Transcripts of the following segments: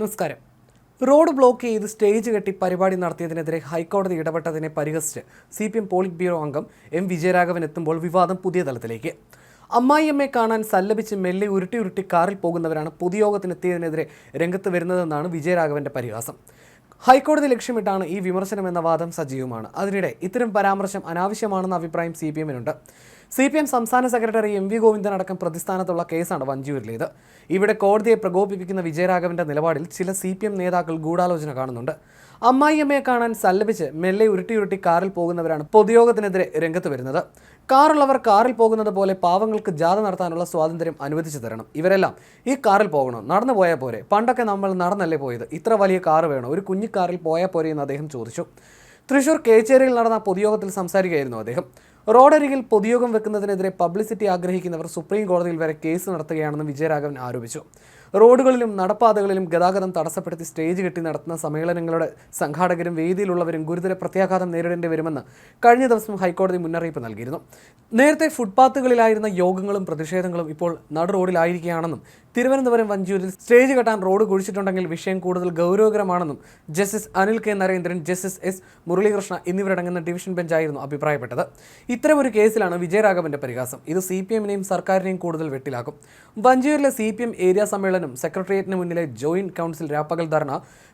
നമസ്കാരം. Road block ചെയ്ത് stage കെട്ടി പരിപാടി നടത്തിയതിനെതിരെ ഹൈക്കോടതി ഇടപെട്ടതിനെ പരിഹസിച്ച് C P M politburo അംഗം എം വിജയരാഘവൻ എത്തുമ്പോൾ വിവാദം പുതിയ തലത്തിലേക്ക്. അമ്മായിയമ്മയെ കാണാൻ സല്ലപിച്ച് മെല്ലെ ഉരുട്ടി ഉരുട്ടി കാറിൽ പോകുന്നവരാണ് പൊതുയോഗത്തിനെത്തിയതിനെതിരെ രംഗത്ത് വരുന്നതെന്നാണ് വിജയരാഘവന്റെ പരിഹാസം. ഹൈക്കോടതി ലക്ഷ്യമിട്ടാണ് ഈ വിമർശനം എന്ന വാദം സജീവമാണ്. അതിനിടെ ഇത്തരം പരാമർശം അനാവശ്യമാണെന്ന അഭിപ്രായം സി പി എമ്മിനുണ്ട്. സി പി എം സംസ്ഥാന സെക്രട്ടറി എം വി ഗോവിന്ദൻ അടക്കം പ്രതിസ്ഥാനത്തുള്ള കേസാണ് വഞ്ചിയൂരിലേത്. ഇവിടെ കോടതിയെ പ്രകോപിപ്പിക്കുന്ന വിജയരാഘവന്റെ നിലപാടിൽ ചില സി പി എം നേതാക്കൾ ഗൂഢാലോചന കാണുന്നുണ്ട്. അമ്മായിയമ്മയെ കാണാൻ സല്ലപിച്ച് മെല്ലെ ഉരുട്ടിയുരുട്ടി ഉരുട്ടി കാറിൽ പോകുന്നവരാണ് പൊതുയോഗത്തിനെതിരെ രംഗത്ത് വരുന്നത്. കാറുള്ളവർ കാറിൽ പോകുന്നത് പോലെ പാവങ്ങൾക്ക് ജാഥ നടത്താനുള്ള സ്വാതന്ത്ര്യം അനുവദിച്ചു തരണം. ഇവരെല്ലാം ഈ കാറിൽ പോകണം നടന്നു പോയാൽ പോരെ. പണ്ടൊക്കെ നമ്മൾ നടന്നല്ലേ പോയത്. ഇത്ര വലിയ കാറ് വേണോ? ഒരു കുഞ്ഞിക്കാറിൽ കാറിൽ പോയാൽ പോരെ എന്ന് അദ്ദേഹം ചോദിച്ചു. തൃശൂർ കേച്ചേരിയിൽ നടന്ന പൊതുയോഗത്തിൽ സംസാരിക്കുകയായിരുന്നു അദ്ദേഹം. റോഡരികിൽ പൊതുയോഗം വെക്കുന്നതിനെതിരെ പബ്ലിസിറ്റി ആഗ്രഹിക്കുന്നവർ സുപ്രീം കോടതിയിൽ വരെ കേസ് നടത്തുകയാണെന്ന് വിജയരാഘവൻ ആരോപിച്ചു. റോഡുകളിലും നടപ്പാതകളിലും ഗതാഗതം തടസ്സപ്പെടുത്തി സ്റ്റേജ് കെട്ടി നടത്തുന്ന സമ്മേളനങ്ങളുടെ സംഘാടകരും വേദിയിലുള്ളവരും ഗുരുതര പ്രത്യാഘാതം നേരിടേണ്ടി വരുമെന്ന് കഴിഞ്ഞ ദിവസം ഹൈക്കോടതി മുന്നറിയിപ്പ് നൽകിയിരുന്നു. നേരത്തെ ഫുട്പാത്തുകളിലായിരുന്ന യോഗങ്ങളും പ്രതിഷേധങ്ങളും ഇപ്പോൾ നട റോഡിലായിരിക്കുകയാണെന്നും തിരുവനന്തപുരം വഞ്ചൂരിൽ സ്റ്റേജ് കെട്ടാൻ റോഡ് കുഴിച്ചിട്ടുണ്ടെങ്കിൽ വിഷയം കൂടുതൽ ഗൗരവകരമാണെന്നും justice Anil K Narendran justice S Muralikrishna എന്നിവരടങ്ങുന്ന ഡിവിഷൻ ബെഞ്ചായിരുന്നു അഭിപ്രായപ്പെട്ടത്. ഇത്തരമൊരു കേസിലാണ് വിജയരാഘവന്റെ പരിഹാസം. ഇത് സി പി എമ്മിനെയും സർക്കാരിനെയും കൂടുതൽ വെട്ടിലാക്കും. വഞ്ചൂരിലെ സി പി എം ഏരിയ സമ്മേളനം സെക്രട്ടേറിയറ്റിന് മുന്നിലെ ജോയിന്റ് കൗൺസിൽ രാപ്പകൽ ധർണ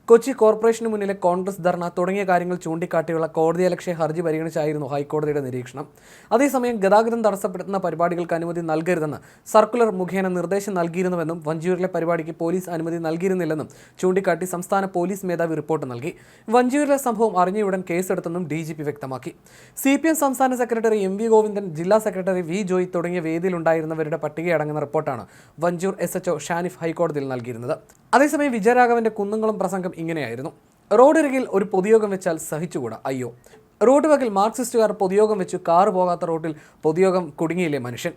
കൊച്ചി കോർപ്പറേഷന് മുന്നിലെ കോൺഗ്രസ് ധർണ തുടങ്ങിയ കാര്യങ്ങൾ ചൂണ്ടിക്കാട്ടിയുള്ള കോടതിയലക്ഷ്യ ഹർജി പരിഗണിച്ചായിരുന്നു ഹൈക്കോടതിയുടെ നിരീക്ഷണം. അതേസമയം ഗതാഗതം തടസ്സപ്പെടുത്തുന്ന പരിപാടികൾക്ക് അനുമതി നൽകരുതെന്ന് സർക്കുലർ മുഖേന നിർദ്ദേശം നൽകിയിരുന്നുവെന്നും വഞ്ചിയൂരിലെ പരിപാടിക്ക് പോലീസ് അനുമതി നൽകിയിരുന്നില്ലെന്നും ചൂണ്ടിക്കാട്ടി സംസ്ഥാന പോലീസ് മേധാവി റിപ്പോർട്ട് നൽകി. വഞ്ചിയൂരിലെ സംഭവം അറിഞ്ഞയുടൻ കേസെടുത്തെന്നും ഡി ജി പി വ്യക്തമാക്കി. സി പി എം സംസ്ഥാന സെക്രട്ടറി എം വി ഗോവിന്ദൻ ജില്ലാ സെക്രട്ടറി വി ജോയി തുടങ്ങിയ വേദിയിലുണ്ടായിരുന്നവരുടെ പട്ടികയടങ്ങുന്ന റിപ്പോർട്ടാണ് വഞ്ചൂർ എസ് എച്ച്ഒ ഷാനിഫ് ഹൈക്കോടതിയിൽ നൽകിയിരുന്നത്. അതേസമയം വിജയരാഘവന്റെ കുന്നുങ്ങളും പ്രസംഗം ഇങ്ങനെയായിരുന്നു. റോഡരികിൽ ഒരു പൊതുയോഗം വെച്ചാൽ സഹിച്ചുകൂടാ. അയ്യോ. റോഡ് വക്കിൽ മാർക്സിസ്റ്റുകാർ പൊതുയോഗം വെച്ചു കാറ് പോകാത്ത റോഡിൽ പൊതുയോഗം കുടുങ്ങിയില്ലേ മനുഷ്യൻ.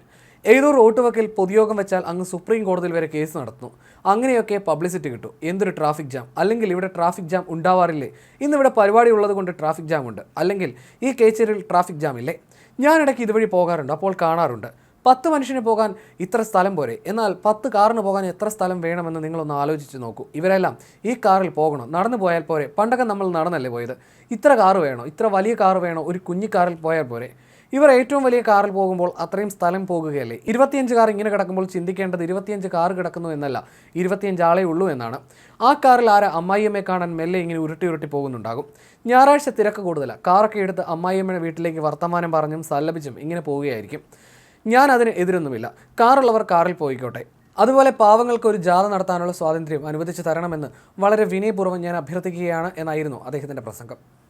ഏതോ റോഡ് വക്കിൽ പൊതുയോഗം വെച്ചാൽ അങ്ങ് സുപ്രീം കോടതിയിൽ വരെ കേസ് നടത്തുന്നു. അങ്ങനെയൊക്കെ പബ്ലിസിറ്റി കിട്ടും. എന്തൊരു ട്രാഫിക് ജാം. അല്ലെങ്കിൽ ഇവിടെ ട്രാഫിക് ജാം ഉണ്ടാവാറില്ലേ? ഇന്നിവിടെ പരിപാടി ഉള്ളത് കൊണ്ട് ട്രാഫിക് ജാം ഉണ്ട് അല്ലെങ്കിൽ ഈ കേച്ചേരിയിൽ ട്രാഫിക് ജാം ഇല്ലേ ഞാനിടയ്ക്ക് ഇതുവഴി പോകാറുണ്ട്. അപ്പോൾ കാണാറുണ്ട്. പത്ത് മനുഷ്യന് പോകാൻ ഇത്ര സ്ഥലം പോരെ. എന്നാൽ പത്ത് കാറിന് പോകാൻ എത്ര സ്ഥലം വേണമെന്ന് നിങ്ങളൊന്ന് ആലോചിച്ച് നോക്കൂ. ഇവരെല്ലാം ഈ കാറിൽ പോകണം. നടന്നു പോയാൽ പോരെ. പണ്ടൊക്കെ നമ്മൾ നടന്നല്ലേ പോയത്? ഇത്ര കാറ് വേണോ? ഇത്ര വലിയ കാറ് വേണോ? ഒരു കുഞ്ഞു കാറിൽ പോയാൽ പോരെ. ഇവർ ഏറ്റവും വലിയ കാറിൽ പോകുമ്പോൾ അത്രയും സ്ഥലം പോകുകയല്ലേ? ഇരുപത്തിയഞ്ച് കാർ ഇങ്ങനെ കിടക്കുമ്പോൾ ചിന്തിക്കേണ്ടത് ഇരുപത്തിയഞ്ച് കാർ കിടക്കുന്നു എന്നല്ല. ഇരുപത്തിയഞ്ച് ആളേ ഉള്ളൂ എന്നാണ്. ആ കാറിൽ ആരെ അമ്മായിയമ്മയെ കാണാൻ മെല്ലെ ഇങ്ങനെ ഉരുട്ടി ഉരുട്ടി പോകുന്നുണ്ടാകും. ഞായറാഴ്ച തിരക്ക് കൂടുതലാണ് കാറൊക്കെ എടുത്ത് അമ്മായിയമ്മയുടെ വീട്ടിലേക്ക് വർത്തമാനം പറഞ്ഞും സല്ലപിച്ചും ഇങ്ങനെ പോവുകയായിരിക്കും. ഞാൻ അതിന് എതിരൊന്നുമില്ല. കാറുള്ളവർ കാറിൽ പോയിക്കോട്ടെ. അതുപോലെ പാവങ്ങൾക്ക് ഒരു ജാഥ നടത്താനുള്ള സ്വാതന്ത്ര്യം അനുവദിച്ചു തരണമെന്ന് വളരെ വിനയപൂർവം ഞാൻ അഭ്യർത്ഥിക്കുകയാണ് എന്നായിരുന്നു അദ്ദേഹത്തിന്റെ പ്രസംഗം.